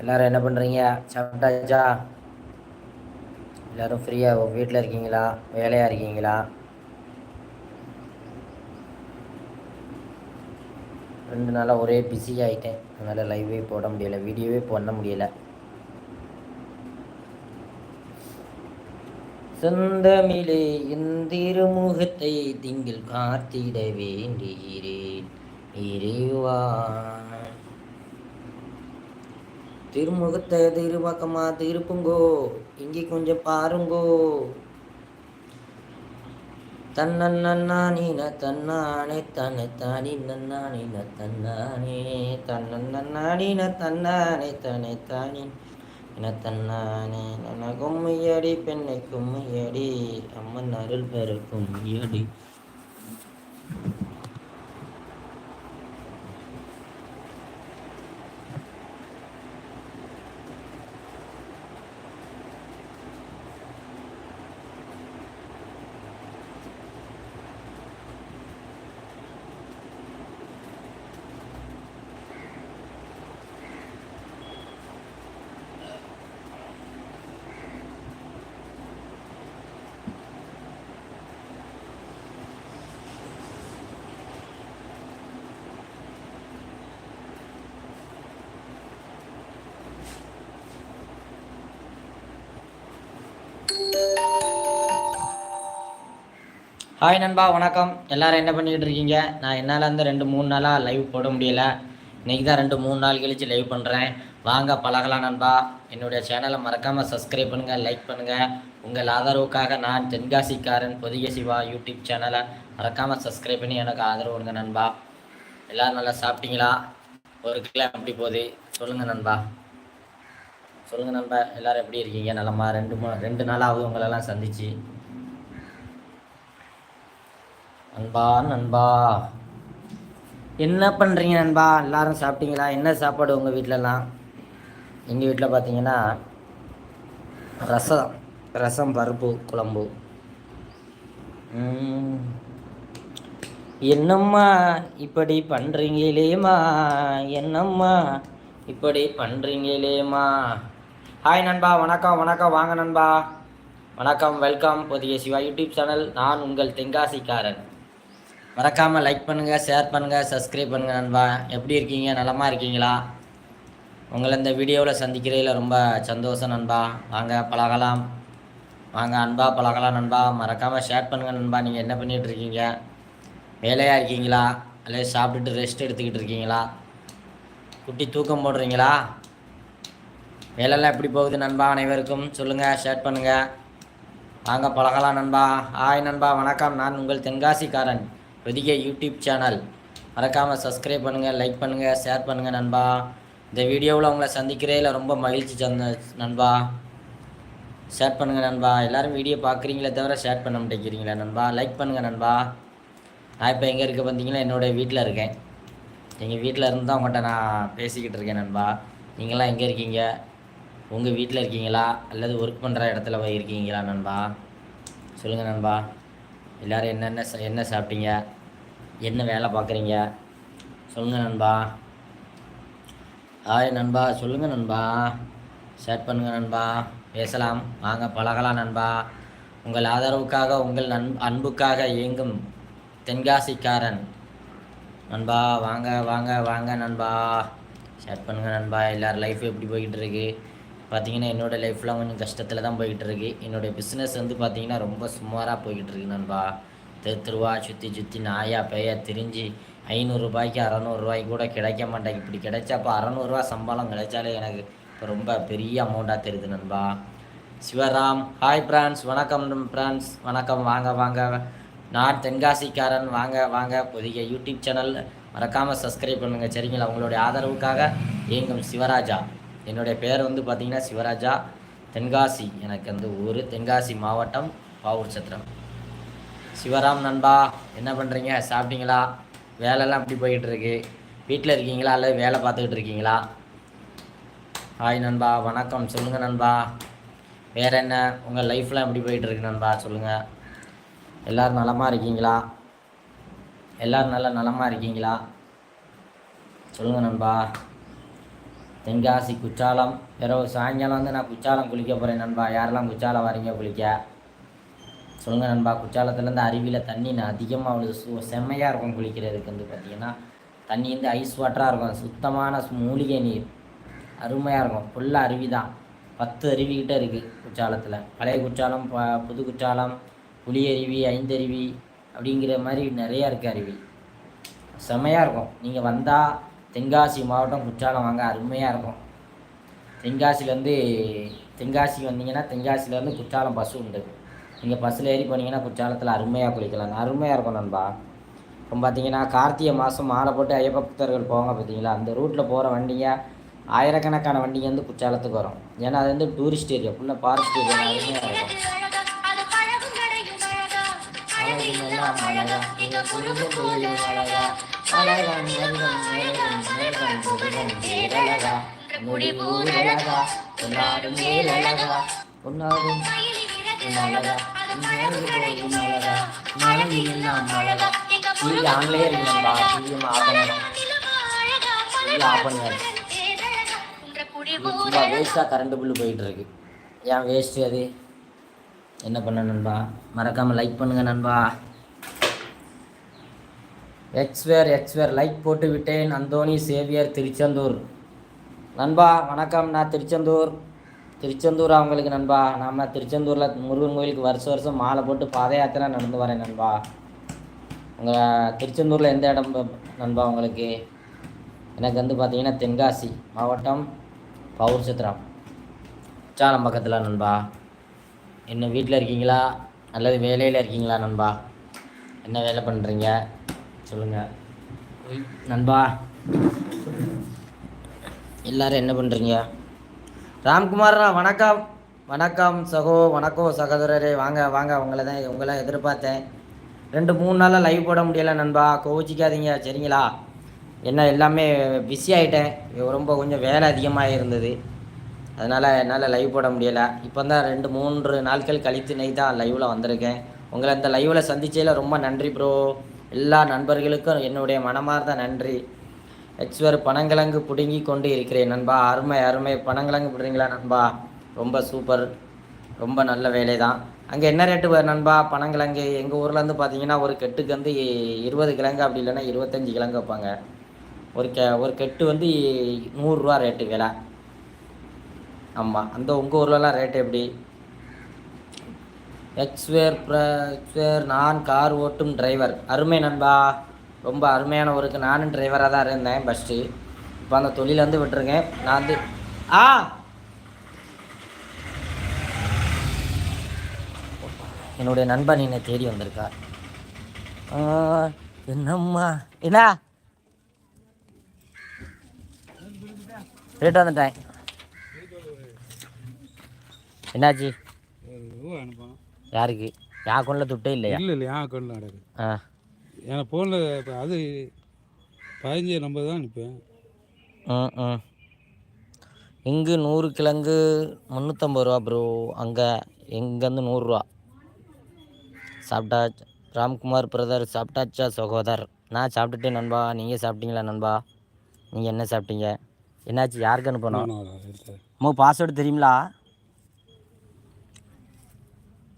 எல்லாரும் என்ன பண்ணுறீங்க சாப்பிட்டாச்சா? எல்லோரும் ஃப்ரீயாக வீட்டில் இருக்கீங்களா? வேலையாக இருக்கீங்களா? ரெண்டு நாளாக ஒரே பிஸி ஆகிட்டேன் அதனால் லைவே போட முடியலை வீடியோவே பண்ண முடியலை. சொந்தமிலே இந்திருமுகத்தை திங்கள் காத்திட வேண்டுகிறேன். இறைவா திருமுகத்தை திருபக்கமா திருப்புங்கோ. இங்கே கொஞ்சம் பாருங்கோ. தன்னன்னானின தன்னானே தன்னை தானி நன்னானின தன்னானே. தன்னன்னானின தன்னானே தன்னை தானி என தன்னானே நன கும்மையடி பெண்ணை கும்மையடி அம்மன் அருள் பெற கும்மையடி ஹாய் நண்பா வணக்கம். எல்லாரும் என்ன பண்ணிக்கிட்டு இருக்கீங்க? நான் என்னால் வந்து ரெண்டு மூணு நாளாக லைவ் போட முடியல. இன்றைக்கி தான் ரெண்டு மூணு நாள் கழித்து லைவ் பண்ணுறேன் வாங்க பழகலாம் நண்பா. என்னுடைய சேனலை மறக்காமல் சப்ஸ்கிரைப் பண்ணுங்கள் லைக் பண்ணுங்கள் உங்கள் ஆதரவுக்காக நான் தென்காசிக்காரன் பொதிகை சிவா யூடியூப் சேனலை மறக்காமல் சப்ஸ்கிரைப் பண்ணி எனக்கு ஆதரவு கொடுங்க நண்பா. எல்லோரும் நல்லா சாப்பிட்டீங்களா? ஒரு கிலோ எப்படி போகுது? சொல்லுங்கள் நண்பா. சொல்லுங்கள் நண்பா எல்லோரும் எப்படி இருக்கீங்க? நல்லம்மா ரெண்டு மூணு ரெண்டு நாளாவது உங்களெல்லாம் சந்திச்சு. நண்பா நண்பா. என்ன பண்ணுறீங்க நண்பா? எல்லாரும் சாப்பிட்டீங்களா? என்ன சாப்பாடு உங்கள் வீட்டிலலாம் எங்கள் வீட்டில் பார்த்தீங்கன்னா ரசம். ரசம் பருப்பு குழம்பு. என்னம்மா இப்படி பண்ணுறீங்களேம்மா என்னம்மா இப்படி பண்ணுறீங்களேம்மா ஹாய் நண்பா வணக்கம் வணக்கம். வாங்க நண்பா. வணக்கம் வெல்கம் புதிய சிவா யூடியூப் சேனல். நான் உங்கள் தென்காசிக்காரன். மறக்காமல் லைக் பண்ணுங்கள் ஷேர் பண்ணுங்கள் சப்ஸ்கிரைப் பண்ணுங்கள் நண்பா. எப்படி இருக்கீங்க? நலமாக இருக்கீங்களா? உங்களை இந்த வீடியோவில் சந்திக்கிறதில் ரொம்ப சந்தோஷம் நண்பா. வாங்க பழகலாம். வாங்க அன்பா பழகலாம் நண்பா. மறக்காமல் ஷேர் பண்ணுங்கள் நண்பா. நீங்கள் என்ன பண்ணிகிட்டு இருக்கீங்க? வேலையாக இருக்கீங்களா? அல்லது சாப்பிட்டுட்டு ரெஸ்ட் எடுத்துக்கிட்டு இருக்கீங்களா? குட்டி தூக்கம் போடுறீங்களா? வேலைலாம் எப்படி போகுது நண்பா? அனைவருக்கும் சொல்லுங்கள் ஷேர் பண்ணுங்கள் வாங்க பழகலாம் நண்பா. ஹாய் நண்பா. வணக்கம். நான் உங்கள் தென்காசிக்காரன். Pothigai YouTube channel. மறக்காமல் சப்ஸ்கிரைப் பண்ணுங்கள் லைக் பண்ணுங்கள் ஷேர் பண்ணுங்கள் நண்பா. இந்த வீடியோவில் உங்களை சந்திக்கிறதில் ரொம்ப மகிழ்ச்சி சந்த நண்பா. ஷேர் பண்ணுங்கள் நண்பா. எல்லோரும் வீடியோ பார்க்குறீங்களே தவிர ஷேர் பண்ண மாட்டேங்கிறீங்களா நண்பா. லைக் பண்ணுங்கள் நண்பா. நான் இப்போ எங்கே இருக்க பார்த்தீங்கன்னா என்னோடய வீட்டில் இருக்கேன். எங்கள் வீட்டில் இருந்து தான் உங்கள்கிட்ட நான் பேசிக்கிட்டு இருக்கேன் நண்பா. நீங்களாம் எங்கே இருக்கீங்க? உங்கள் வீட்டில் இருக்கீங்களா? அல்லது ஒர்க் பண்ணுற இடத்துல போய் இருக்கீங்களா நண்பா? சொல்லுங்கள் நண்பா. எல்லோரும் என்னென்ன என்ன சாப்பிட்டீங்க? என்ன வேலை பார்க்குறீங்க? சொல்லுங்கள் நண்பா. ஹாய் நண்பா சொல்லுங்கள் நண்பா. ஷேர் பண்ணுங்கள் நண்பா. பேசலாம். வாங்க பழகலாம் நண்பா. உங்கள் ஆதரவுக்காக உங்கள் நன் அன்புக்காக இயங்கும் தென்காசிக்காரன். நண்பா வாங்க வாங்க வாங்க நண்பா. ஷேர் பண்ணுங்கள் நண்பா. எல்லார் லைஃப் எப்படி போய்கிட்டு இருக்கு பார்த்தீங்கன்னா என்னோடய லைஃப்லாம் கொஞ்சம் கஷ்டத்தில் தான் போய்கிட்டு இருக்கு என்னுடைய பிஸ்னஸ் வந்து பார்த்தீங்கன்னா ரொம்ப சுமாராக போய்கிட்டு இருக்கு நண்பா. திருவா சுற்றி சுற்றி நாயா பேயா திரிஞ்சு ஐநூறுரூபாய்க்கு அறநூறுரூவாய்க்கு கூட கிடைக்க மாட்டேன் இப்படி கிடைச்சப்போ அறநூறுவா சம்பளம் கிடைச்சாலே எனக்கு இப்போ ரொம்ப பெரிய அமௌண்ட்டாக தெரியுது நண்பா. சிவராம் ஹாய் பிரான்ஸ் வணக்கம் பிரான்ஸ் வணக்கம். வாங்க வாங்க. நான் தென்காசிக்காரன். வாங்க வாங்க. புதிய யூடியூப் சேனல் மறக்காமல் சப்ஸ்கிரைப் பண்ணுங்கள் சரிங்களா? உங்களுடைய ஆதரவுக்காக இயங்கும் சிவராஜா. என்னுடைய பேர் வந்து பார்த்திங்கன்னா சிவராஜா தென்காசி. எனக்கு வந்து ஊர் தென்காசி மாவட்டம் பாவூர் சத்திரம். சிவராம் நண்பா என்ன பண்ணுறீங்க சாப்பிட்டீங்களா? வேலைலாம் எப்படி போயிட்டு இருக்கு வீட்டில் இருக்கீங்களா? அல்லது வேலை பார்த்துக்கிட்டு இருக்கீங்களா? ஹாய் நண்பா வணக்கம். சொல்லுங்கள் நண்பா. வேறு என்ன? உங்கள் லைஃப்லாம் எப்படி போயிட்டுருக்கு நண்பா? சொல்லுங்கள் எல்லோரும் நலமாக இருக்கீங்களா? எல்லோரும் நல்ல நலமாக இருக்கீங்களா? சொல்லுங்கள் நண்பா. தென்காசி குற்றாலம். இரவு சாயங்காலம் வந்து நான் குற்றாலம் குளிக்க போகிறேன் நண்பா. யாரெல்லாம் குற்றாலம் வரீங்க குளிக்க? சொல்லுங்கள் நண்பா குற்றாலத்துலேருந்து அருவியில் தண்ணி நான் அதிகமாக அவ்வளோ சு செம்மையாக இருக்கும் குளிக்கிறதுக்கு வந்து பார்த்திங்கன்னா தண்ணி வந்து ஐஸ் வாட்டராக இருக்கும். சுத்தமான மூலிகை நீர். அருமையாக இருக்கும். ஃபுல்லாக அருவி தான். பத்து அருவிக்கிட்ட இருக்குது குற்றாலத்தில். பழைய குற்றாலம் ப புது குற்றாலம் புளியருவி ஐந்தருவி அப்படிங்கிற மாதிரி நிறையா இருக்குது அருவி. செம்மையாக இருக்கும். நீங்கள் வந்தால் தென்காசி மாவட்டம் குற்றாலம் வாங்க அருமையாக இருக்கும். தென்காசிலேருந்து தென்காசி வந்தீங்கன்னா தென்காசிலேருந்து குற்றாலம் பஸ் உண்டு. நீங்கள் பஸ்ஸில் ஏறி போனீங்கன்னா குற்றாலத்தில் அருமையாக குளிக்கலாம். அருமையாக இருக்கும் நண்பா. இப்போ பார்த்தீங்கன்னா கார்த்திகை மாதம் மாலை போட்டு ஐயப்ப பக்தர்கள் போவாங்க பார்த்தீங்களா அந்த ரூட்டில் போகிற வண்டிங்க ஆயிரக்கணக்கான வண்டிங்க வந்து குற்றாலத்துக்கு வரும். ஏன்னா அது வந்து டூரிஸ்ட் ஏரியா ஃபுல்லாக ஃபாரஸ்ட் ஏரியா அருமையாக இருக்கும். அழகா, அழகா, அழகா, முடிவு அழகா, பொன்னாடும் அழகா, அழகா, உன் அழகா, மழை எல்லாம் அழகா. டிவி ஆன்லயே இருக்கு நண்பா, டிவி ஆஃப் பண்ணணும். டிவி ஆஃப் பண்ணுங்க. சும்மா வேஸ்ட்டாக கரண்ட் பில்லு போயிட்டு இருக்கு ஏன் வேஸ்ட்டு அது என்ன பண்ண நண்பா மறக்காமல் லைக் பண்ணுங்கள் நண்பா எக்ஸ்வேர் எக்ஸ்வேர் லைக் போட்டு விட்டேன் அந்தோனி சேவியர் திருச்செந்தூர் நண்பா வணக்கம் நான் திருச்செந்தூர் திருச்செந்தூர் அவங்களுக்கு நண்பா. நம்ம திருச்செந்தூரில் முருகன் கோயிலுக்கு வருஷம் வருஷம் மாலை போட்டு பாத யாத்திரை நடந்து வரேன் நண்பா. உங்கள் திருச்செந்தூரில் எந்த இடம் நண்பா உங்களுக்கு? எனக்கு வந்து பார்த்தீங்கன்னா தென்காசி மாவட்டம் பவுர் சித்திரம் பக்கத்தில் நண்பா. என்ன வீட்டில் இருக்கீங்களா? அல்லது வேலையில் இருக்கீங்களா நண்பா? என்ன வேலை பண்ணுறீங்க சொல்லுங்கள் நண்பா. எல்லாரும் என்ன பண்ணுறீங்க ராம்குமார்னா வணக்கம். வணக்கம் சகோ வணக்கம் சகோதரரே. வாங்க வாங்க. உங்களை தான் உங்களை எதிர்பார்த்தேன். ரெண்டு மூணு நாளாக லைவ் போட முடியலை நண்பா. கோவிச்சிக்காதீங்க. சரிங்களா? என்ன எல்லாமே பிஸி ஆகிட்டேன் ரொம்ப கொஞ்சம் வேலை அதிகமாக இருந்தது. அதனால் என்னால் லைவ் போட முடியலை. இப்போ தான் ரெண்டு மூன்று நாட்கள் கழித்து நெய் தான் லைவில் வந்திருக்கேன். உங்களை இந்த லைவில் சந்திச்சதில் ரொம்ப நன்றி ப்ரோ எல்லா நண்பர்களுக்கும் என்னுடைய மனமார்ந்த நன்றி. எக்ஸ்வர் பனங்கிழங்கு பிடுங்கி கொண்டு இருக்கிறேன் நண்பா. அருமை அருமை. பனங்கிழங்கு பிடுறீங்களா நண்பா? ரொம்ப சூப்பர். ரொம்ப நல்ல வேலை தான் அங்கே என்ன ரேட்டு வரும் நண்பா? பனங்கிழங்கு எங்கள் ஊர்லேருந்து பார்த்தீங்கன்னா ஒரு கெட்டுக்கு வந்து இருபது கிழங்கு அப்படி இல்லைன்னா இருபத்தஞ்சி கிழங்கு வைப்பாங்க. ஒரு கெ ஒரு கெட்டு வந்து நூறுரூவா ரேட்டு விலை. ஆமாம் அந்த உங்கள் ஊர்லலாம் ரேட்டு எப்படி? எக்ஸ்வேர் ப்ர எக்ஸ்வேர் நான் கார் ஓட்டும் டிரைவர் அருமை நண்பா. ரொம்ப அருமையான ஒருக்கு நானும் டிரைவராக தான் இருந்தேன் ஃபஸ்ட்டு இப்போ அந்த தொழில வந்து விட்டுருக்கேன். நான் வந்து ஆ! என்னுடைய நண்பன் என்னை தேடி வந்திருக்கா. என்னம்மா? என்ன? ரேட் வந்துட்டேன். என்னாச்சு? யாருக்கு? என் அக்கௌண்ட்டில் துட்டே இல்லையா? இல்லை இல்லை என் அக்கௌண்ட்டில் ஆ. எனக்கு ஃபோனில் இப்போ அது பதினஞ்சு நம்பர் தான் அனுப்பேன் ம் ம் இங்கு நூறு கிழங்கு முந்நூற்றம்பது ரூபா ப்ரோ அங்கே இங்கேருந்து நூறுரூவா சாப்பிட்டா ராம்குமார் பிரதர் சாப்பிட்டாச்சா சகோதர் நான் சாப்பிட்டுட்டேன் நண்பா. நீங்கள் சாப்பிட்டீங்களா நண்பா? நீங்கள் என்ன சாப்பிட்டீங்க? என்னாச்சு? யாருக்கு அனுப்பணும்? அம்மா பாஸ்வேர்டு தெரியுங்களா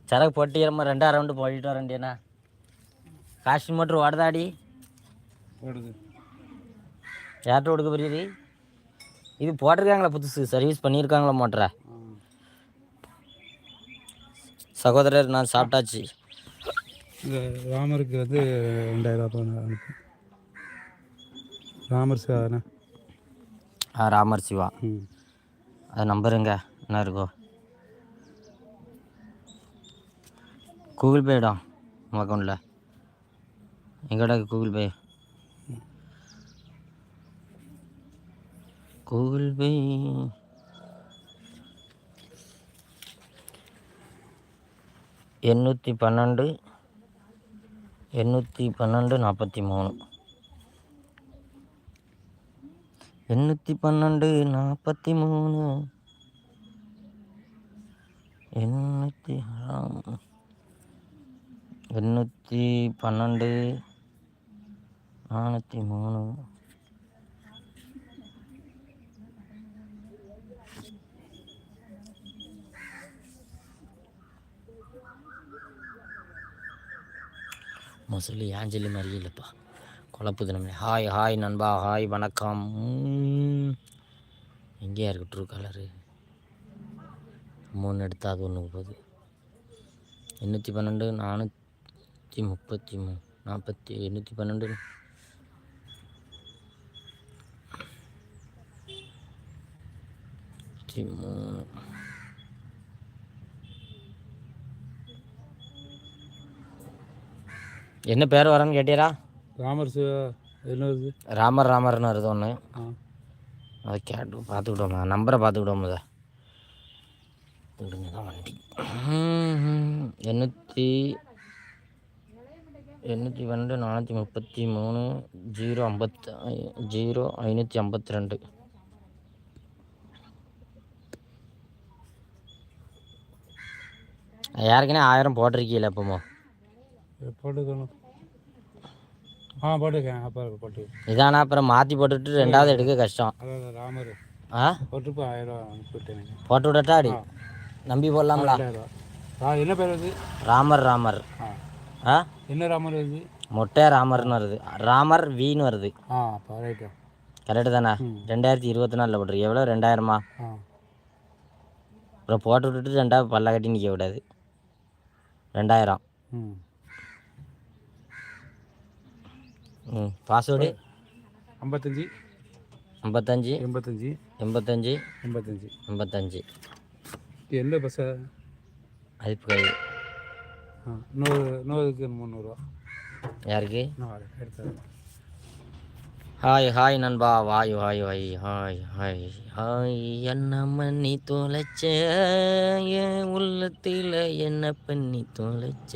சரக்கு போட்டிக்கிறமா ரெண்டாயிரம் ரவுண்டு போயிட்டு வரேன்டியண்ணா மட்டும் ஓடுதாடி போடுது யார்கிட்ட கொடுக்க போறீரு இது போட்டிருக்காங்களா புதுசு சர்வீஸ் பண்ணியிருக்காங்களா மோட்டரை. சகோதரர் நான் சாப்பிட்டாச்சு. ராமருக்கு வந்து ரெண்டாயிரம் ராமர் சார் ஆ ராமர் சிவா. அது நம்பருங்க என்ன இருக்கோ. கூகுள் பே இடம் உங்கள் அக்கௌண்ட்டில் எங்கடா கூகுள் பே? Google Pay. எண்ணூற்றி பன்னெண்டு எண்ணூற்றி பன்னெண்டு நாற்பத்தி மூணு. எண்ணூற்றி பன்னெண்டு நாற்பத்தி மூணு. எண்ணூற்றி எண்ணூற்றி பன்னெண்டு நானூற்றி மூணு மொசலி ஆஞ்சலி மாதிரியே இல்லைப்பா. குழப்புது நம்ம ஹாய் ஹாய் நண்பா. ஹாய் வணக்கம். எங்கேயா இருக்கட்டும் கலரு மூணு எடுத்தால் அது ஒன்றுக்கு போகுது. எண்ணூற்றி பன்னெண்டு நானூற்றி முப்பத்தி மூணு. நாற்பத்தி எண்ணூற்றி பன்னெண்டு. மூணு என்ன பேர் வரேன்னு கேட்டீரா? ராமர் என்ன ராமர் ராமர்னு வருது ஒன்று அதை கேட்டு பார்த்துக்கிட்டோமா நம்பரை பார்த்துக்கிட்டோம் தான் வண்டி. எண்ணூற்றி எண்ணூற்றி பன்னெண்டு நானூற்றி முப்பத்தி மூணு ஜீரோ ஐம்பத்து ஜீரோ ஐநூற்றி ஐம்பத்தி ரெண்டு. யாருக்குனே ஆயிரம் போட்டிருக்கீல எப்பமோ இது போட்டுக்கணும். ஆ போட்டுக்கேன் அப்போ போட்டு இதானா? அப்புறம் மாற்றி போட்டுட்டு ரெண்டாவது எடுக்க கஷ்டம். ராமர். ஆ? போட்டுப்போ ஆயிரம் போட்டு விடட்டா அடி? நம்பி போடலாம்ல. என்ன பேர் வருது ராமர் ராமர். ஆ. என்ன ராமர் வருது? மொட்டை ராமர்னு வருது. ராமர் வீன்னு வருது. ஆ அப்போ ரைட்டா கரெக்டு தானே. ரெண்டாயிரத்தி இருபத்தி நாலில் போட்டிருக்கு. எவ்வளோ? ரெண்டாயிரமா? அப்புறம் போட்டு விட்டுட்டு ரெண்டாவது பல்ல கட்டி நிற்க விடாது. ரெண்டாயிரம். ம். பாஸ்வேர்டு? ஐம்பத்தஞ்சு. ஐம்பத்தஞ்சு. எண்பத்தஞ்சு. எண்பத்தஞ்சு. எண்பத்தஞ்சு. எண்பத்தஞ்சு என்ன பஸ்ஸா? அதுக்கு கை இன்னொரு இன்னொருக்கு முந்நூறுரூவா யாருக்கு? எடுத்து ஹாய் ஹாய் நண்பா. வாய் வாய் வாய் ஹாய் ஹாய் ஹாய் என்ன பண்ணி தொலைச்ச? என் உள்ளத்தில் என்ன பண்ணி தொலைச்ச?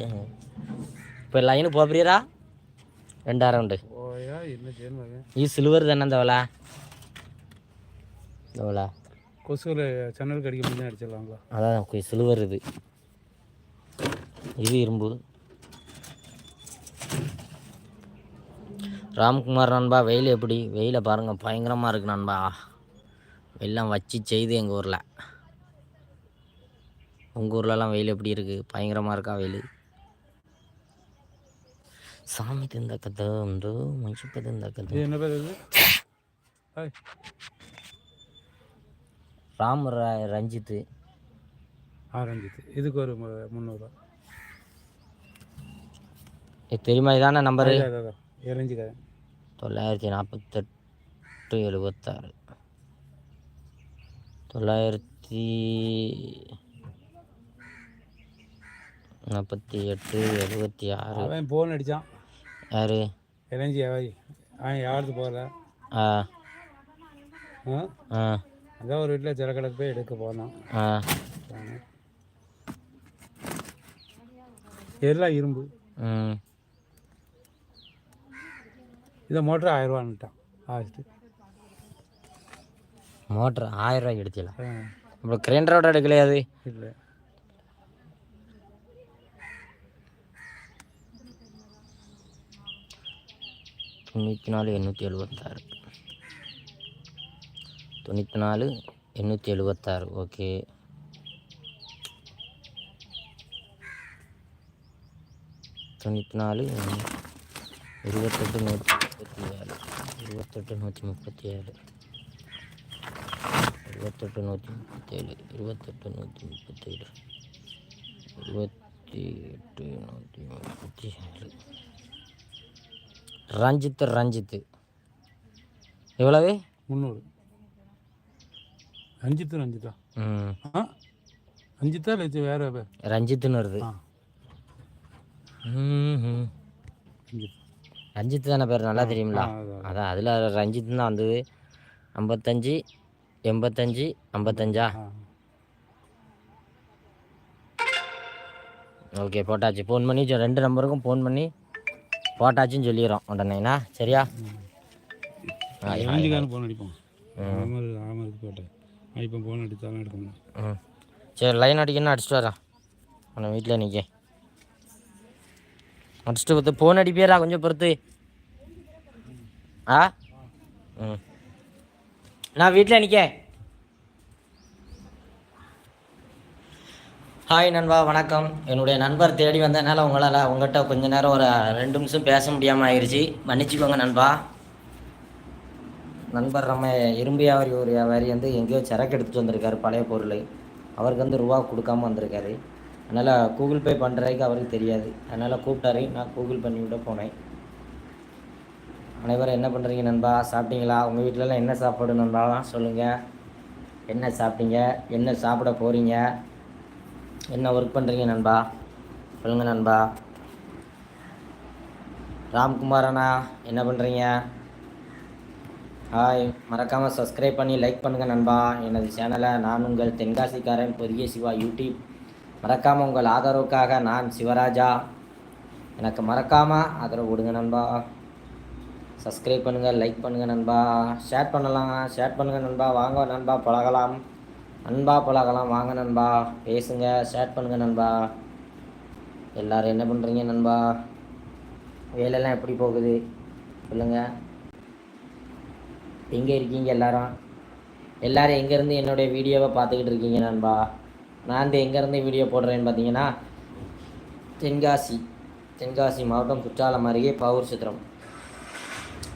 இப்போ லைனு போப்ரியரா ரெண்டாயிரம் ரவுண்டு ஈ சில்வர் தானே இந்த வலா? இந்த வலா. கொசுவில் சன்னலுக்கு அடிக்க முடியாது அடிச்சிடலாங்களா அதான் சிலுவர் இது. இது இரும்பு. ராம்குமார் நண்பா வெயில் எப்படி? வெயிலை பாருங்கள் பயங்கரமாக இருக்கு நண்பா. வெள்ளம் வச்சு செய்து எங்கள் ஊரில். உங்கள் ஊர்லலாம் வெயில் எப்படி இருக்குது பயங்கரமாக இருக்கா வெயில்? சாமி திந்த கதை உண்டு மனுஷப்ப திந்த கதை ராம் ரஞ்சித்து. ஆரஞ்சித்து இதுக்கு ஒரு முந்நூறுரூவா தெரியுமா? இதான நம்பரு? கதை தொள்ளாயிரத்தி நாற்பத்தெட்டு எழுபத்தாறு. தொள்ளாயிரத்தி நாற்பத்தி எட்டு எழுபத்தி ஆறு. அவன் ஃபோன் அடித்தான் யாரு? வியாபாரி அவன் யாருக்கு போகல. ஆ. ஆ? அதான் ஒரு வீட்டில் ஜலக்கடக்கு போய் எடுக்க போனான். ஆ. எல்லாம் இரும்பு. ம். இதை மோட்டர் ஆயிரரூவான்ட்டான் ஆயிரத்து மோட்ரு ஆயிரம் ரூபாய்க்கு எடுத்துக்கலாம் ஆ அப்புறம் கிரைண்டரோட எடுக்கலையா அது? இல்லை. தொண்ணூற்றி நாலு எண்ணூற்றி எழுபத்தாறு தொண்ணூற்றி நாலு எண்ணூற்றி எழுபத்தாறு ஓகே. தொண்ணூற்றி நாலு இருபத்தெட்டு நூற்றி முப்பத்தி ஏழு இருபத்தெட்டு நூற்றி முப்பத்தி ஏழு இருபத்தெட்டு நூற்றி முப்பத்தேழு இருபத்தெட்டு நூற்றி முப்பத்தேழு. இருபத்தி எட்டு நூற்றி முப்பத்தி ஏழு ரஞ்சித் ரஞ்சித் எவ்வளவு? முந்நூறு. அஞ்சித்து அஞ்சுதா ம். ஆ? அஞ்சுத்தா இல்லை வேற ரஞ்சித்துன்னு வருது. அஞ்சித்து ரஞ்சித் தானே பேர்? நல்லா தெரியுங்களா அதான். அதில் ரஞ்சித் தான் வந்தது ஐம்பத்தஞ்சு எண்பத்தஞ்சு ஐம்பத்தஞ்சா? ஓகே போட்டாச்சு. ஃபோன் பண்ணி ரெண்டு நம்பருக்கும் ஃபோன் பண்ணி போட்டாச்சுன்னு சொல்லிடுறோம் உடனேண்ணா சரியா? ஃபோன் அடிப்போம் இப்போ ஃபோன் அடித்தாலும் சரி லைன் அடிக்கணும் அடிச்சிட்டு வரேன். உன்னை வீட்டில் நிற்க அடிச்சிட்டு பார்த்து ஃபோன் அடிப்பியரா கொஞ்சம் பொறுத்து. ஆ? ம். நான் வீட்டில் நிற்க ஹாய் நண்பா வணக்கம். என்னுடைய நண்பர் தேடி வந்ததுனால உங்களால் உங்கள்கிட்ட கொஞ்ச நேரம் ஒரு ரெண்டு நிமிஷம் பேச முடியாமல் ஆயிடுச்சு மன்னிச்சுக்கோங்க நண்பா. நண்பர் நம்ம இரும்பு வியாபாரி ஒரு வியாபாரி வந்து எங்கேயோ சரக்கு எடுத்துகிட்டு வந்திருக்காரு பழைய பொருள். அவருக்கு வந்து ரூபா கொடுக்காம வந்திருக்காரு. அதனால் கூகுள் பே பண்ணுறதுக்கு அவருக்கு தெரியாது. அதனால் கூப்பிட்டாரு. நான் கூகுள் பண்ணி விட போனேன். அனைவரும் என்ன பண்ணுறீங்க நண்பா? சாப்பிட்டீங்களா? உங்கள் வீட்டிலலாம் என்ன சாப்பாடு நண்பா? சொல்லுங்கள் என்ன சாப்பிட்டீங்க? என்ன சாப்பிட போகிறீங்க என்ன ஒர்க் பண்ணுறீங்க நண்பா? சொல்லுங்கள் நண்பா. ராம்குமார் அண்ணா என்ன பண்ணுறீங்க ஹாய் மறக்காமல் சப்ஸ்கிரைப் பண்ணி லைக் பண்ணுங்கள் நண்பா. எனது சேனலை நான் உங்கள் தென்காசிக்காரன் பொதிய சிவா யூடியூப் மறக்காமல் உங்கள் ஆதரவுக்காக நான் சிவராஜா. எனக்கு மறக்காமல் ஆதரவு கொடுங்க நண்பா. சப்ஸ்கிரைப் பண்ணுங்கள் லைக் பண்ணுங்கள் நண்பா. ஷேர் பண்ணலாம் ஷேர் பண்ணுங்கள் நண்பா. வாங்க நண்பா பழகலாம். நண்பா பழகலாம் வாங்க நண்பா. பேசுங்க ஷேர் பண்ணுங்கள் நண்பா. எல்லோரும் என்ன பண்ணுறீங்க நண்பா? வேலையெல்லாம் எப்படி போகுது? சொல்லுங்கள் எங்கே இருக்கீங்க எல்லாரும்? எல்லோரும் எங்கேருந்து என்னுடைய வீடியோவை பார்த்துக்கிட்டு இருக்கீங்க நண்பா? நான் வந்து எங்கேருந்து வீடியோ போடுறேன்னு பார்த்தீங்கன்னா தென்காசி தென்காசி மாவட்டம் குற்றாலம் அருகே பவுர் சித்திரம்.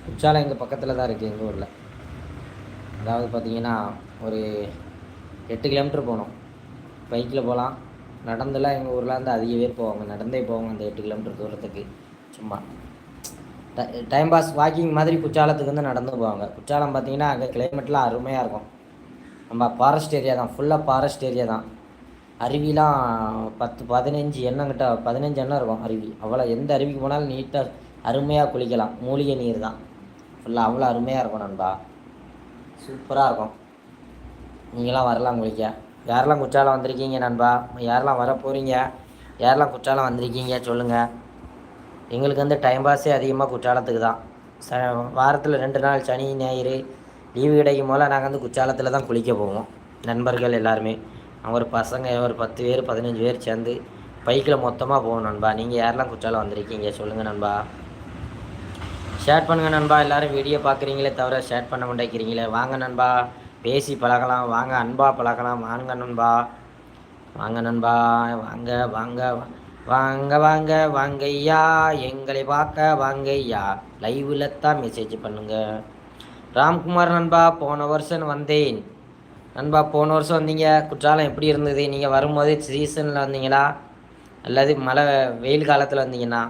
குற்றாலம் எங்கள் பக்கத்தில் தான் இருக்குது எங்கள் ஊரில். அதாவது பார்த்தீங்கன்னா ஒரு எட்டு கிலோமீட்டர் போகணும். பைக்கில் போகலாம். நடந்துலாம் எங்கள் ஊரில் வந்து அதிக பேர் போவாங்க. நடந்தே போவாங்க அந்த எட்டு கிலோமீட்டர் தூரத்துக்கு. சும்மா. டைம் பாஸ் வாக்கிங் மாதிரி குற்றாலத்துக்கு வந்து நடந்து போவாங்க. குற்றாலம் பார்த்தீங்கன்னா அங்கே கிளைமேட்லாம் அருமையாக இருக்கும். நம்ம ஃபாரஸ்ட் ஏரியா தான். ஃபுல்லாக ஃபாரஸ்ட் ஏரியா தான். அருவிலாம் பத்து பதினஞ்சு எண்ணம் கிட்ட பதினஞ்சு எண்ணம் இருக்கும் அருவி அவ்வளோ எந்த அருவிக்கு போனாலும் நீட்டாக அருமையாக குளிக்கலாம். மூலிகை நீர் தான். ஃபுல்லாக அவ்வளோ அருமையாக இருக்கும் நண்பா. சூப்பராக இருக்கும். நீங்களாம் வரலாம் குளிக்க. யாரெல்லாம் குற்றாலம் வந்திருக்கீங்க நண்பா? யாரெல்லாம் வர போகிறீங்க யாரெல்லாம் குற்றாலம் வந்திருக்கீங்க சொல்லுங்கள் எங்களுக்கு வந்து டைம் பாஸே அதிகமாக குற்றாலத்துக்கு தான். ச வாரத்தில் ரெண்டு நாள் சனி ஞாயிறு லீவு கிடைக்கும் போல் நாங்கள் வந்து குற்றாலத்தில் தான் குளிக்க போவோம். நண்பர்கள் எல்லாருமே. ஒரு பசங்க ஒரு பத்து பேர் பதினஞ்சு பேர் சேர்ந்து பைக்கில் மொத்தமாக போகணும் நண்பா. நீங்கள் யாரெல்லாம் குற்றாலம் வந்திருக்கீங்க சொல்லுங்கள் நண்பா. ஷேர் பண்ணுங்கள் நண்பா. எல்லோரும் வீடியோ பார்க்குறீங்களே தவிர ஷேர் பண்ண மாட்டேங்கிறீங்களே. வாங்க நண்பா. பேசி பழகலாம். வாங்க அன்பா பழகலாம். வாங்க நண்பா. வாங்க நண்பா. வாங்க வாங்க வாங்க வாங்க வாங்கய்யா. எங்களை பார்க்க வாங்கய்யா. லைவில் தான் மெசேஜ் பண்ணுங்கள் ராம்குமார் நண்பா போன வருஷம் வந்தேன். நண்பா போன வருஷம் வந்தீங்க. குற்றாலம் எப்படி இருந்தது? நீங்கள் வரும்போது சீசனில் வந்தீங்களா? அல்லது மழை வெயில் காலத்தில் வந்தீங்கன்னா?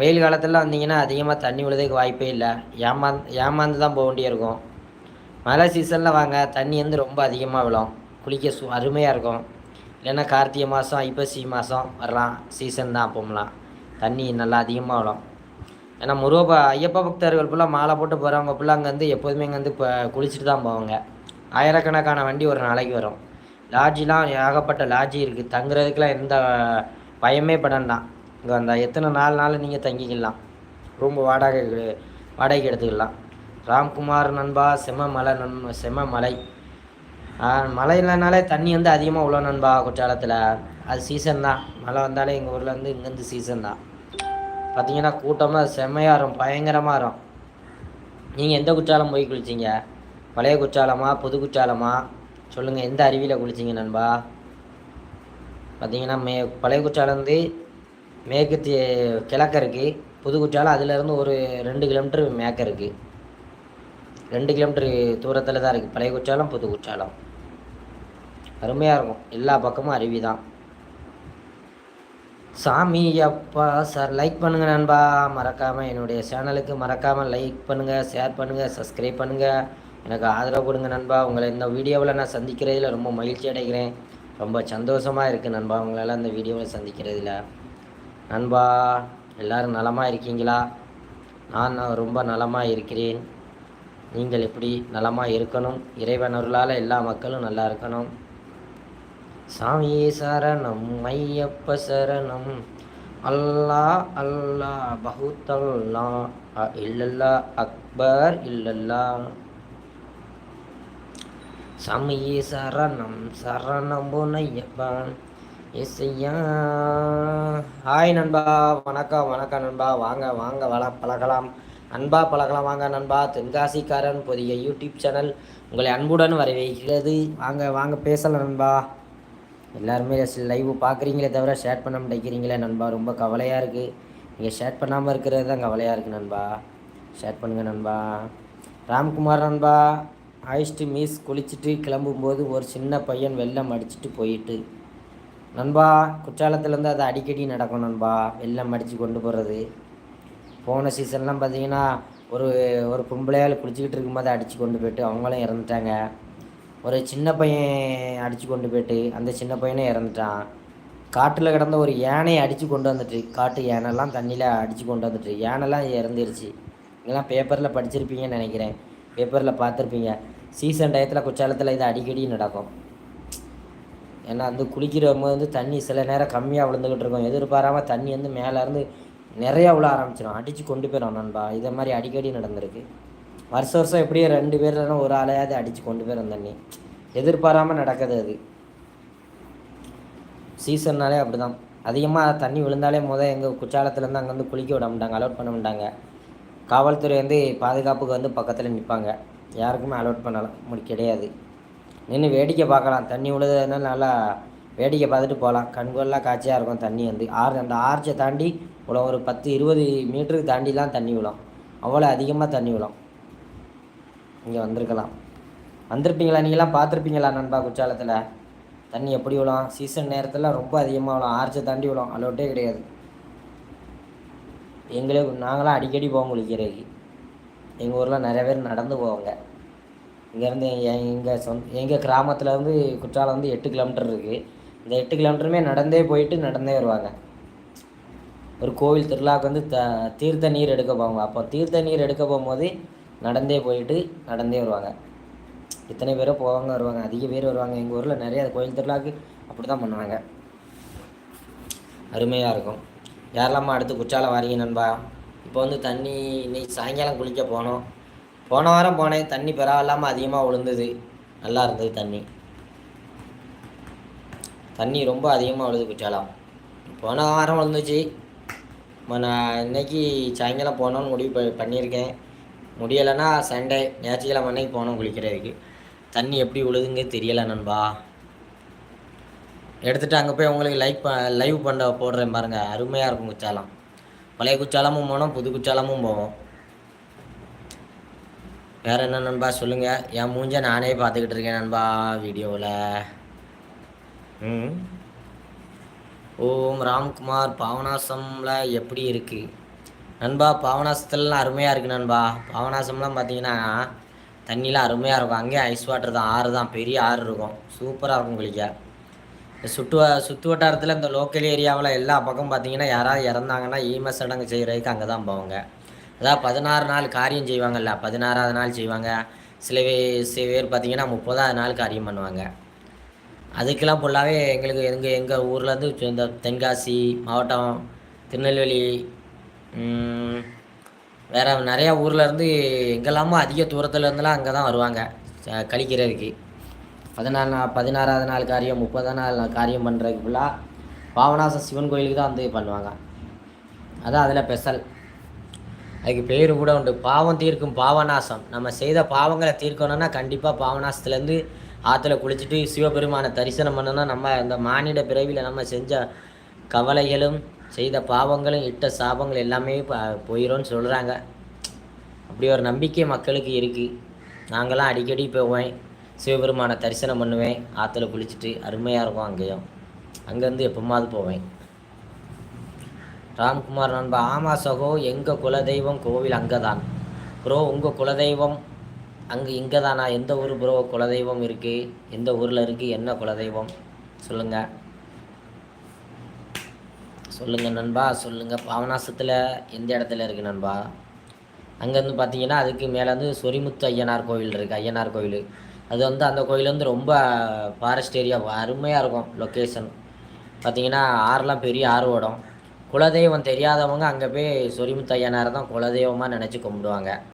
வெயில் காலத்தில் வந்தீங்கன்னா அதிகமாக தண்ணி விழுதுக்கு வாய்ப்பே இல்லை. ஏமாந்து ஏமாந்து தான் போக வேண்டியிருக்கும் மழை சீசனில் வாங்க தண்ணி வந்து ரொம்ப அதிகமாக விழும். குளிக்க சு அருமையாக இருக்கும். இல்லைன்னா கார்த்திகை மாதம் ஐப்பசி மாதம் வரலாம் சீசன் தான் அப்போம்லாம். தண்ணி நல்லா அதிகமாக விழும். ஏன்னா முருகப்பா ஐயப்பா பக்தர்கள் ஃபுல்லாக மாலை போட்டு போகிறவங்க ஃபுல்லாக அங்கே வந்து எப்போதுமே இங்கே வந்து இப்போ குளிச்சுட்டு தான் போவாங்க. ஆயிரக்கணக்கான வண்டி ஒரு நாளைக்கு வரும். லாட்ஜிலாம் ஏகப்பட்ட லாட்ஜி இருக்குது தங்குறதுக்கெலாம் எந்த பயமே படம்தான். இங்கே அந்த எத்தனை நாலு நாள் நீங்கள் தங்கிக்கலாம் ரூம் வாடகை வாடகைக்கு எடுத்துக்கலாம். ராம்குமார் நண்பா செம மலை நன் செம மலை மழை இல்லைனாலே தண்ணி வந்து அதிகமாக உள்ள நண்பா குற்றாலத்தில். அது சீசன் தான். மழை வந்தாலே எங்கள் ஊரில் வந்து இங்கேருந்து சீசன் தான். பார்த்தீங்கன்னா கூட்டமாக செம்மையாக இருக்கும் பயங்கரமாக இருக்கும் நீங்கள் எந்த குற்றாலம் போய் குளிச்சிங்க? பழைய குற்றாலமா புது குற்றாலமா? சொல்லுங்கள் எந்த அருவியில் குளிச்சிங்க நண்பா? பார்த்தீங்கன்னா மே பழைய குற்றாலம் வந்து மேற்கு தே கிழக்க இருக்குது புது குற்றாலம் அதுலேருந்து ஒரு ரெண்டு கிலோமீட்டர் மேற்க இருக்குது ரெண்டு கிலோமீட்டர் தூரத்தில் தான் இருக்குது பழைய குற்றாலம் புது குற்றாலம். அருமையாக இருக்கும். எல்லா பக்கமும் அருவி தான். சாமி அப்பா சார் லைக் பண்ணுங்கள் நண்பா. மறக்காமல் என்னுடைய சேனலுக்கு மறக்காமல் லைக் பண்ணுங்கள் ஷேர் பண்ணுங்கள் சப்ஸ்கிரைப் பண்ணுங்கள் எனக்கு ஆதரவு கொடுங்க நண்பா. உங்களை இந்த வீடியோவில் நான் சந்திக்கிறதில் ரொம்ப மகிழ்ச்சி அடைகிறேன். ரொம்ப சந்தோஷமாக இருக்குது நண்பா உங்களால் இந்த வீடியோவில் சந்திக்கிறதில். நண்பா எல்லோரும் நலமாக இருக்கீங்களா? நான் ரொம்ப நலமாக இருக்கிறேன். நீங்கள் எப்படி நலமாக இருக்கணும்? இறைவன் அருளால் எல்லா மக்களும் நல்லா இருக்கணும். சாமியே சரணம் ஐயப்ப சரணம். அல்லா அல்லா பகுத்தல்லா இல்லல்லா அக்பர் இல்லல்லா. சாமியே சரணம் சரணம் புனையப்பான் இசையா. ஹாய் நண்பா வணக்கம் வணக்கம் நண்பா. வாங்க வாங்க வள பழகலாம். அன்பா பழகலாம். வாங்க நண்பா தென்காசிக்காரன் புதிய யூடியூப் சேனல் உங்களை அன்புடன் வரவேற்கிறது. வாங்க வாங்க பேசலாம் நண்பா. எல்லாருமே லைவ் பார்க்குறீங்களே தவிர ஷேர் பண்ண மாட்டேங்கிறீங்களே நண்பா. ரொம்ப கவலையாக இருக்குது நீங்கள் ஷேர் பண்ணாமல் இருக்கிறது தான் கவலையாக இருக்குது நண்பா. ஷேர் பண்ணுங்கள் நண்பா. ராம்குமார் நண்பா அழிச்சிட்டு மீஸ் குளிச்சுட்டு கிளம்பும்போது ஒரு சின்ன பையன் வெள்ளம் அடிச்சிட்டு போயிட்டு நண்பா குற்றாலத்துலேருந்து அது அடிக்கடி நடக்கும் நண்பா வெள்ளம் அடித்து கொண்டு போகிறது போன சீசன்லாம் பார்த்தீங்கன்னா ஒரு ஒரு பொம்பளையால் குளிச்சுக்கிட்டு இருக்கும்போது அடித்து கொண்டு போயிட்டு அவங்களும் இறந்துட்டாங்க. ஒரு சின்ன பையன் அடித்து கொண்டு போயிட்டு அந்த சின்ன பையனும் இறந்துட்டான். காட்டில் கிடந்த ஒரு யானையை அடித்து கொண்டு வந்துட்டு காட்டு யானைலாம் தண்ணியில் அடித்து கொண்டு வந்துட்டு யானைலாம் இறந்துருச்சு. இதெல்லாம் பேப்பரில் படிச்சிருப்பீங்கன்னு நினைக்கிறேன். பேப்பரில் பார்த்துருப்பீங்க. சீசன் டயத்தில் குற்றாலத்தில் இது அடிக்கடி நடக்கும். ஏன்னா வந்து குளிக்கிற போது வந்து தண்ணி சில நேரம் கம்மியாக விழுந்துக்கிட்டு இருக்கும். எதிர்பாராமல் தண்ணி வந்து மேலேருந்து நிறையா விழ ஆரம்பிச்சிடும் அடித்து கொண்டு போயிடும் நண்பா. இதை மாதிரி அடிக்கடி நடந்திருக்கு. வருஷம் வருஷம் எப்படியும் ரெண்டு பேர் இல்லைன்னா ஒரு ஆளையாவது அடித்து கொண்டு போயிடும் தண்ணி. எதிர்பாராமல் நடக்குது அது. சீசன்னாலே அப்படி தான் அதிகமாக தண்ணி விழுந்தாலே முதல் எங்கள் குற்றாலத்துலேருந்து அங்கே வந்து குளிக்க விட மாட்டாங்க. அலோட் பண்ண மாட்டாங்க. காவல்துறை வந்து பாதுகாப்புக்கு வந்து பக்கத்தில் நிற்பாங்க யாருக்குமே அலோட் பண்ணலாம் முடி கிடையாது. நின்று வேடிக்கை பார்க்கலாம். தண்ணி விழுதுனால நல்லா வேடிக்கை பார்த்துட்டு போகலாம். கண்கொள்ளா காட்சியாக இருக்கும் தண்ணி வந்து. ஆறு அந்த ஆர்ச்சை தாண்டி இவ்வளோ ஒரு பத்து இருபது மீட்டருக்கு தாண்டிலாம் தண்ணி விழும் அவ்வளோ அதிகமாக தண்ணி விழும் இங்கே வந்திருக்கலாம். வந்திருப்பீங்களா? நீங்களாம் பார்த்துருப்பீங்களா நண்பா குற்றாலத்தில்? தண்ணி எப்படி விழும் சீசன் நேரத்தில் ரொம்ப அதிகமாக விழும் ஆர்ச்சை தாண்டி விழும் அலோட்டே கிடையாது. எங்களே நாங்களாம் அடிக்கடி போவோம் குளிக்கிறதுக்கு. எங்கள் ஊரில் நிறைய பேர் நடந்து போவாங்க. இங்கேருந்து எங்கள் சொந்த எங்கள் கிராமத்தில் வந்து குற்றாலம் வந்து எட்டு கிலோமீட்டர் இருக்குது இந்த எட்டு கிலோமீட்டருமே நடந்தே போயிட்டு நடந்தே வருவாங்க. ஒரு கோவில் திருவிழாவுக்கு வந்து த தீர்த்த நீர் எடுக்க போவாங்க. அப்போ தீர்த்த நீர் எடுக்க போகும்போது நடந்தே போயிட்டு நடந்தே வருவாங்க. இத்தனை பேரும் போவாங்க வருவாங்க. அதிக பேர் வருவாங்க. எங்கள் ஊரில் நிறைய கோயில் திருவிழாவுக்கு அப்படி தான் பண்ணுவாங்க. அருமையாக இருக்கும். யாரெல்லாமா அடுத்து குற்றாலம் வாரீங்க நண்பா? இப்போ வந்து தண்ணி இன்னைக்கு சாயங்காலம் குளிக்க போனோம். போன வாரம் போனேன். தண்ணி பரவாயில்லாமல் அதிகமாக விழுந்தது நல்லா இருந்தது தண்ணி. தண்ணி ரொம்ப அதிகமாக விழுது குற்றாலம் போன வாரம் விழுந்துச்சு இப்போ நான் இன்னைக்கு சாயங்காலம் போகணுன்னு முடிவு ப- பண்ணியிருக்கேன். முடியலைன்னா சண்டே ஞாயிற்றுக்கிழமை அன்னைக்கு போகணும் குளிக்கிறதுக்கு. தண்ணி எப்படி விழுதுங்க தெரியலை நண்பா. எடுத்துகிட்டு அங்கே போய் உங்களுக்கு லைக் ப லைவ் பண்ண போடுறேன் பாருங்கள் அருமையாக இருக்கும் குச்சாலாம். பழைய குச்சாலமும் போனோம் புது குச்சாலமும் போவோம். வேறு என்ன நண்பா சொல்லுங்கள் என் மூஞ்ச நானே பார்த்துக்கிட்டு இருக்கேன் நண்பா வீடியோவில். ம். ஓம் ராம்குமார் பாவனாசமில் எப்படி இருக்குது நண்பா பாவனாசத்துலலாம் அருமையாக இருக்குது நண்பா. பாவனாசம்லாம் பார்த்தீங்கன்னா தண்ணிலாம் அருமையாக இருக்கும். அங்கேயும் ஐஸ் வாட்டர் தான் ஆறு தான் பெரிய ஆறு இருக்கும். சூப்பராக இருக்கும் குளிக்க. சுற்று சுற்று வட்டாரத்தில் இந்த லோக்கல் ஏரியாவில் எல்லா பக்கம் பார்த்தீங்கன்னா யாராவது இறந்தாங்கன்னா ஈம சடங்கு செய்கிறதுக்கு அங்கே தான் போவாங்க. அதாவது பதினாறு நாள் காரியம் செய்வாங்கல்ல பதினாறாவது நாள் செய்வாங்க. சில பேர் சில பேர் பார்த்தீங்கன்னா முப்பதாவது நாள் காரியம் பண்ணுவாங்க. அதுக்கெல்லாம் ஃபுல்லாகவே எங்களுக்கு எங்கள் எங்கள் ஊர்லேருந்து இந்த தென்காசி மாவட்டம் திருநெல்வேலி வேறு நிறையா ஊர்லேருந்து எங்கெல்லாமோ அதிக தூரத்துலேருந்துலாம் அங்கே தான் வருவாங்க கழிக்கிறதுக்கு. பதினாறு நாள் பதினாறாவது நாள் காரியம் முப்பதாம் நாள் காரியம் பண்ணுறதுக்கு ஃபுல்லாக பாவனாசம் சிவன் கோயிலுக்கு தான் வந்து பண்ணுவாங்க. அதான் அதில் ஸ்பெஷல் அதுக்கு பேர் கூட உண்டு. பாவம் தீர்க்கும் பாவநாசம் நம்ம செய்த பாவங்களை தீர்க்கணும்னா கண்டிப்பாக பாவநாசத்துலேருந்து ஆற்றுல குளிச்சுட்டு சிவபெருமானை தரிசனம் பண்ணோன்னா நம்ம இந்த மானிட பிறவியில் நம்ம செஞ்ச கவலைகளும் செய்த பாவங்களும் இட்ட சாபங்கள் எல்லாமே போயிடும்னு சொல்கிறாங்க அப்படி ஒரு நம்பிக்கை மக்களுக்கு இருக்குது நாங்களாம் அடிக்கடி போவேன். சிவபெருமானை தரிசனம் பண்ணுவேன். ஆற்றுல குளிச்சுட்டு அருமையாக இருக்கும் அங்கேயும். அங்கேருந்து எப்போமாவது போவேன். ராம்குமார் நண்பா ஆமாம் சகோ எங்கள் குலதெய்வம் கோவில் அங்கே தான் ப்ரோ உங்கள் குலதெய்வம் அங்கே இங்கே தானா எந்த ஊர் ப்ரோ குலதெய்வம் இருக்குது எந்த ஊரில் இருக்குது என்ன குலதெய்வம்? சொல்லுங்கள் சொல்லுங்கள் நண்பா சொல்லுங்கள் பாவனாசத்தில் எந்த இடத்துல இருக்குது நண்பா? அங்கேருந்து பார்த்தீங்கன்னா அதுக்கு மேலே வந்து சொரிமுத்து ஐயனார் கோவில் இருக்குது ஐயனார் கோவில். அது வந்து அந்த கோயில் வந்து ரொம்ப ஃபாரஸ்ட் ஏரியா அருமையாக இருக்கும் லொக்கேஷன் பார்த்தீங்கன்னா ஆறுலாம் பெரிய ஆறு ஓடும். குலதெய்வம் தெரியாதவங்க அங்கே போய் சொரிமுத்து ஐயனாரை தான் குலதெய்வமாக நினச்சி கும்பிடுவாங்க.